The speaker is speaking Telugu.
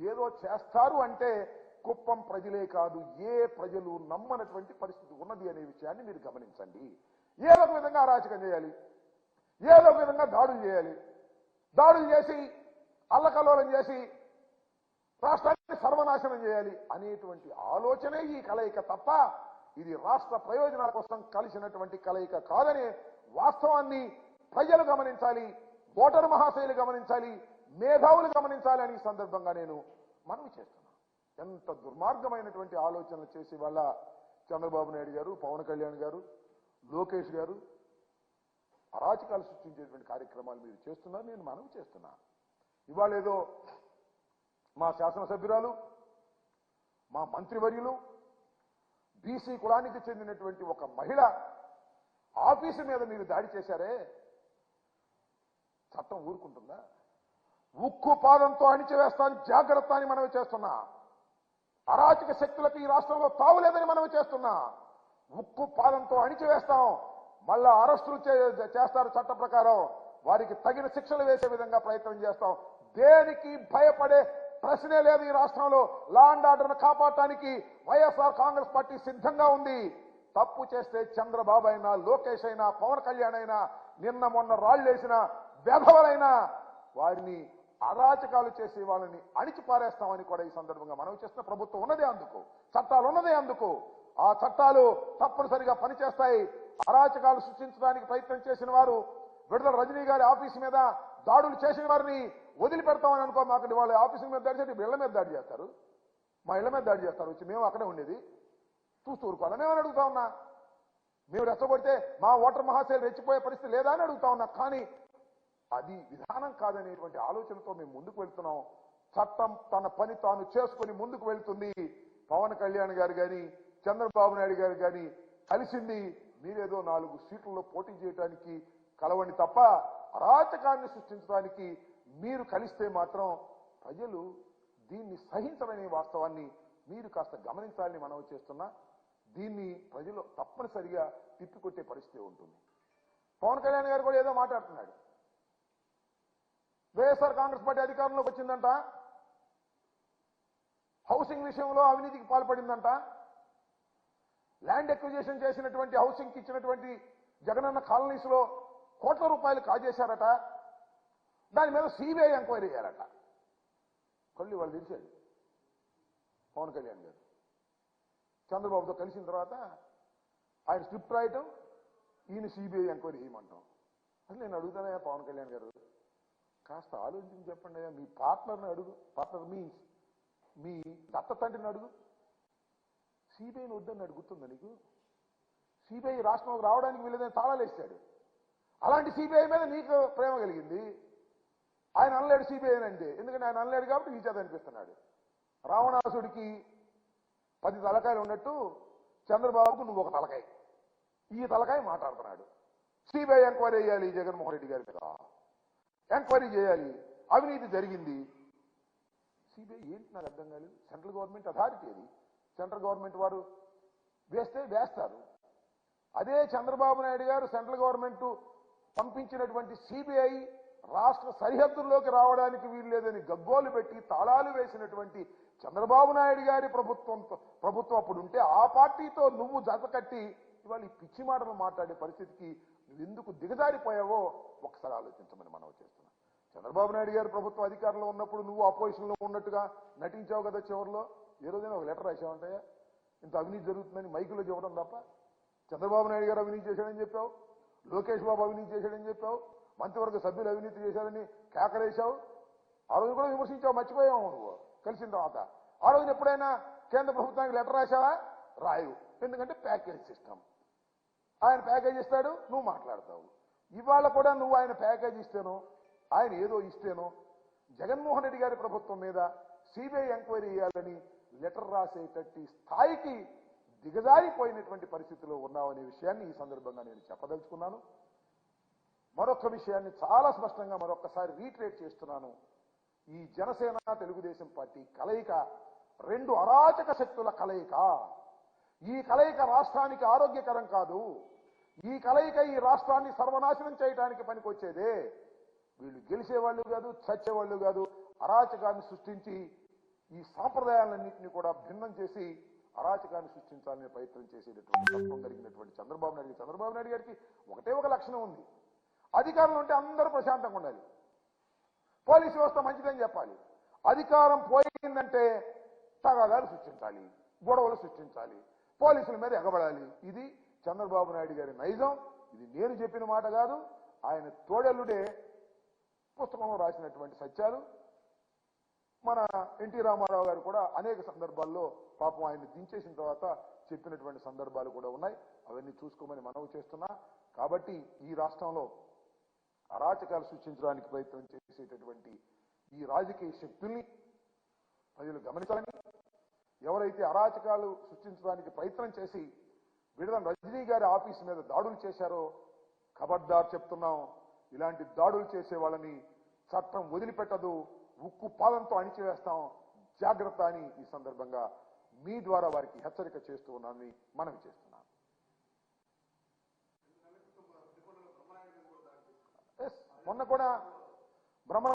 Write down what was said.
ఏదో చేస్తారు అంటే కుప్పం ప్రజలే కాదు ఏ ప్రజలు నమ్మనటువంటి పరిస్థితి ఉన్నది అనే విషయాన్ని మీరు గమనించండి. ఏదో ఒక విధంగా అరాచకం చేయాలి ఏదో ఒక విధంగా దాడులు చేయాలి. దాడులు చేసి అల్లకల్లోలం చేసి రాష్ట్రాన్ని సర్వనాశనం చేయాలి అనేటువంటి ఆలోచనే ఈ కలయిక తప్ప ఇది రాష్ట్ర ప్రయోజనాల కోసం కలిసినటువంటి కలయిక కాదనే వాస్తవాన్ని ప్రజలు గమనించాలి ఓటరు మహాశైలు గమనించాలి మేధావులు గమనించాలని ఈ సందర్భంగా నేను మనవి చేస్తున్నాను ఎంత దుర్మార్గమైనటువంటి ఆలోచనలు చేసి వాళ్ళ చంద్రబాబు నాయుడు గారు పవన్ కళ్యాణ్ గారు లోకేష్ గారు అరాచకాలు సృష్టించేటువంటి కార్యక్రమాలు మీరు చేస్తున్నారు నేను మనవి చేస్తున్నా. ఇవాళ ఏదో మా శాసనసభ్యురాలు మా మంత్రివర్యులు బీసీ కులానికి చెందినటువంటి ఒక మహిళ ఆఫీసు మీద మీరు దాడి చేశారే? చట్టం ఊరుకుంటుందా? ఉక్కు పాదంతో అణిచివేస్తాను జాగ్రత్త అని మనవి చేస్తున్నా. అరాచక శక్తులకు ఈ రాష్ట్రంలో తావులేదని మనవి చేస్తున్నా. ఉక్కు పాదంతో అణిచివేస్తాం. మళ్ళా అరెస్టులు చే- చేస్తారు చట్ట ప్రకారం. వారికి తగిన శిక్షలు వేసే విధంగా ప్రయత్నం చేస్తాం. దేనికి భయపడే ప్రశ్నే లేదు ఈ రాష్ట్రంలో. లా అండ్ ఆర్డర్ను కాపాడటానికి వైఎస్ఆర్ కాంగ్రెస్ పార్టీ సిద్ధంగా ఉంది. తప్పు చేస్తే చంద్రబాబు అయినా లోకేష్ అయినా పవన్ కళ్యాణ్ అయినా నిన్న మొన్న రాళ్ళేసిన వెధవలైనా వారిని అరాచకాలు చేసే వాళ్ళని అణిచి పారేస్తామని కూడా ఈ సందర్భంగా మనం చేసిన ప్రభుత్వం ఉన్నదే అందుకు. చట్టాలు ఉన్నదే అందుకు. ఆ చట్టాలు తప్పనిసరిగా పనిచేస్తాయి. అరాచకాలు సృష్టించడానికి ప్రయత్నం చేసిన వారు విడుదల రజనీ గారి ఆఫీస్ మీద దాడులు చేసిన వారిని వదిలిపెడతామని అనుకో మాకు వాళ్ళ ఆఫీసుల మీద దాడి చేసి ఇళ్ళ మీద దాడి చేస్తారు. మా ఇళ్ళ మీద దాడి చేస్తారు. వచ్చి మేము అక్కడే ఉండేది. చూస్తూ ఊరుకోవాలి మేమని అడుగుతా ఉన్నా? మేము రెచ్చగొడితే మా ఓటర్ మహాశైలు రెచ్చిపోయే పరిస్థితి లేదా అని అడుగుతా ఉన్నా. కానీ అది విధానం కాదనేటువంటి ఆలోచనతో మేము ముందుకు వెళ్తున్నాం. చట్టం తన పని తాను చేసుకుని ముందుకు వెళ్తుంది. పవన్ కళ్యాణ్ గారు కానీ చంద్రబాబు నాయుడు గారు కానీ కలిసింది మీరేదో నాలుగు సీట్లలో పోటీ చేయడానికి కలవండి తప్ప అరాచకాన్ని సృష్టించడానికి మీరు కలిస్తే మాత్రం ప్రజలు దీన్ని సహించరనే వాస్తవాన్ని మీరు కాస్త గమనించాలని మనం చేస్తున్నా. దీన్ని ప్రజలు తప్పనిసరిగా తిప్పికొట్టే పరిస్థితి ఉంటుంది. పవన్ కళ్యాణ్ గారు కూడా ఏదో మాట్లాడుతున్నాడు. వైఎస్ఆర్ కాంగ్రెస్ పార్టీ అధికారంలోకి వచ్చిందంట. హౌసింగ్ విషయంలో అవినీతికి పాల్పడిందంట. ల్యాండ్ ఎక్విజేషన్ చేసినటువంటి హౌసింగ్కి ఇచ్చినటువంటి జగనన్న కాలనీస్లో కోట్ల రూపాయలు కాజేశారట. దాని మీద సిబిఐ ఎంక్వైరీ చేయాలట కళ్ళు వాళ్ళు తెలిసాడు పవన్ కళ్యాణ్ గారు. చంద్రబాబుతో కలిసిన తర్వాత ఆయన స్క్రిప్ట్ రాయటం ఈయన సిబిఐ ఎంక్వైరీ చేయమంటాం. అసలు నేను అడుగుతానయ్యా పవన్ కళ్యాణ్ గారు. కాస్త ఆలోచించి చెప్పండి అయ్యా మీ పార్ట్నర్ని అడుగు. పార్ట్నర్ మీన్స్ మీ దత్త తండ్రిని అడుగు. సిబిఐని వద్దని అడుగుతుందా నీకు? సిబిఐ రాష్ట్రంలోకి రావడానికి వీళ్ళదని తాళాలేస్తాడు అలాంటి సిబిఐ మీద నీకు ప్రేమ కలిగింది. ఆయన అనలేడు సిబిఐ అంటే. ఎందుకంటే ఆయన అనలేడు కాబట్టి ఈ చేత అనిపిస్తున్నాడు. రావణాసుడికి పది తలకాయలు ఉన్నట్టు చంద్రబాబుకు నువ్వు ఒక తలకాయ. ఈ తలకాయ మాట్లాడుతున్నాడు. సిబిఐ ఎంక్వైరీ చేయాలి జగన్మోహన్ రెడ్డి గారి మీద. ఎంక్వైరీ చేయాలి. అవినీతి జరిగింది. సిబిఐ ఏంటి నాకు అర్థం కాలేదు. సెంట్రల్ గవర్నమెంట్ అథారిటీ అది. సెంట్రల్ గవర్నమెంట్ వారు వేస్తే వేస్తారు. అదే చంద్రబాబు నాయుడు గారు సెంట్రల్ గవర్నమెంట్ పంపించినటువంటి సిబిఐ రాష్ట్ర సరిహద్దుల్లోకి రావడానికి వీల్లేదని గగ్గోలు పెట్టి తాళాలు వేసినటువంటి చంద్రబాబు నాయుడు గారి ప్రభుత్వంతో ప్రభుత్వం అప్పుడు ఉంటే ఆ పార్టీతో నువ్వు జత కట్టి ఇవాళ ఈ పిచ్చి మాటలు మాట్లాడే పరిస్థితికి నువ్వు ఎందుకు దిగజారిపోయావో ఒకసారి ఆలోచించమని మనం చేస్తున్నాం. చంద్రబాబు నాయుడు గారు ప్రభుత్వ అధికారంలో ఉన్నప్పుడు నువ్వు అపోజిషన్లో ఉన్నట్టుగా నటించావు కదా చివరిలో. ఏ రోజైనా ఒక లెటర్ రాసావంటాయా ఇంత అవినీతి జరుగుతుందని మైకులో చెప్పడం తప్ప. చంద్రబాబు నాయుడు గారు అవినీతి చేశాడని చెప్పావు. లోకేష్ బాబు అవినీతి చేశాడని చెప్పావు. మంత్రివర్గ సభ్యులు అవినీతి చేశారని కేకరేశావు. ఆ రోజు కూడా విమర్శించావు మర్చిపోయావు నువ్వు. కలిసిన తర్వాత. ఆ రోజున ఎప్పుడైనా కేంద్ర ప్రభుత్వానికి లెటర్ రాశావా? రాయు ఎందుకంటే ప్యాకేజ్ సిస్టమ్ ఆయన ప్యాకేజ్ ఇస్తాడు నువ్వు మాట్లాడతావు. ఇవాళ కూడా నువ్వు ఆయన ప్యాకేజ్ ఇస్తేనో ఆయన ఏదో ఇస్తేనో జగన్మోహన్ రెడ్డి గారి ప్రభుత్వం మీద సిబిఐ ఎంక్వైరీ చేయాలని లెటర్ రాసేటట్టి స్థాయికి దిగజారిపోయినటువంటి పరిస్థితిలో ఉన్నామనే విషయాన్ని ఈ సందర్భంగా నేను చెప్పదలుచుకున్నాను. మరొక విషయాన్ని చాలా స్పష్టంగా మరొకసారి రీట్రేట్ చేస్తున్నాను. ఈ జనసేన తెలుగుదేశం పార్టీ కలయిక రెండు అరాచక శక్తుల కలయిక. ఈ కలయిక రాష్ట్రానికి ఆరోగ్యకరం కాదు. ఈ కలయిక ఈ రాష్ట్రాన్ని సర్వనాశనం చేయడానికి పనికొచ్చేదే. వీళ్ళు గెలిచేవాళ్ళు కాదు చచ్చేవాళ్ళు కాదు. అరాచకాన్ని సృష్టించి ఈ సాంప్రదాయాలన్నింటినీ కూడా భిన్నం చేసి అరాచకాన్ని సృష్టించాలనే ప్రయత్నం చేసేటటువంటి తత్వం కలిగినటువంటి చంద్రబాబు నాయుడు చంద్రబాబు నాయుడు గారికి ఒకటే ఒక లక్షణం ఉంది. అధికారంలో ఉంటే అందరూ ప్రశాంతంగా ఉండాలి. పోలీసు వ్యవస్థ మంచిదని చెప్పాలి. అధికారం పోయిందంటే తగాదాలు సృష్టించాలి గొడవలు సృష్టించాలి. పోలీసుల మీద ఎగబడాలి. ఇది చంద్రబాబు నాయుడు గారి నైజం. ఇది నేను చెప్పిన మాట కాదు. ఆయన తోడల్లుడే పుస్తకంలో రాసినటువంటి సత్యాలు. మన ఎన్టీ రామారావు గారు కూడా అనేక సందర్భాల్లో పాపం ఆయన దించేసిన తర్వాత చెప్పినటువంటి సందర్భాలు కూడా ఉన్నాయి. అవన్నీ చూసుకోమని మనవి చేస్తున్నా. కాబట్టి ఈ రాష్ట్రంలో అరాచకాలు సృష్టించడానికి ప్రయత్నం చేసేటటువంటి ఈ రాజకీయ శక్తుల్ని ప్రజలు గమనించాలని ఎవరైతే అరాచకాలు సృష్టించడానికి ప్రయత్నం చేసి విడుదల రజనీ గారి ఆఫీస్ మీద దాడులు చేశారో ఖబర్దార్ చెప్తున్నాం ఇలాంటి దాడులు చేసే వాళ్ళని చట్టం వదిలిపెట్టదు ఉక్కు పాదంతో అణిచివేస్తాం. జాగ్రత్త అని ఈ సందర్భంగా మీ ద్వారా వారికి హెచ్చరిక చేస్తూ ఉన్నానని మనవి చేస్తున్నాను. ఎస్, మొన్న కూడా బ్రహ్మ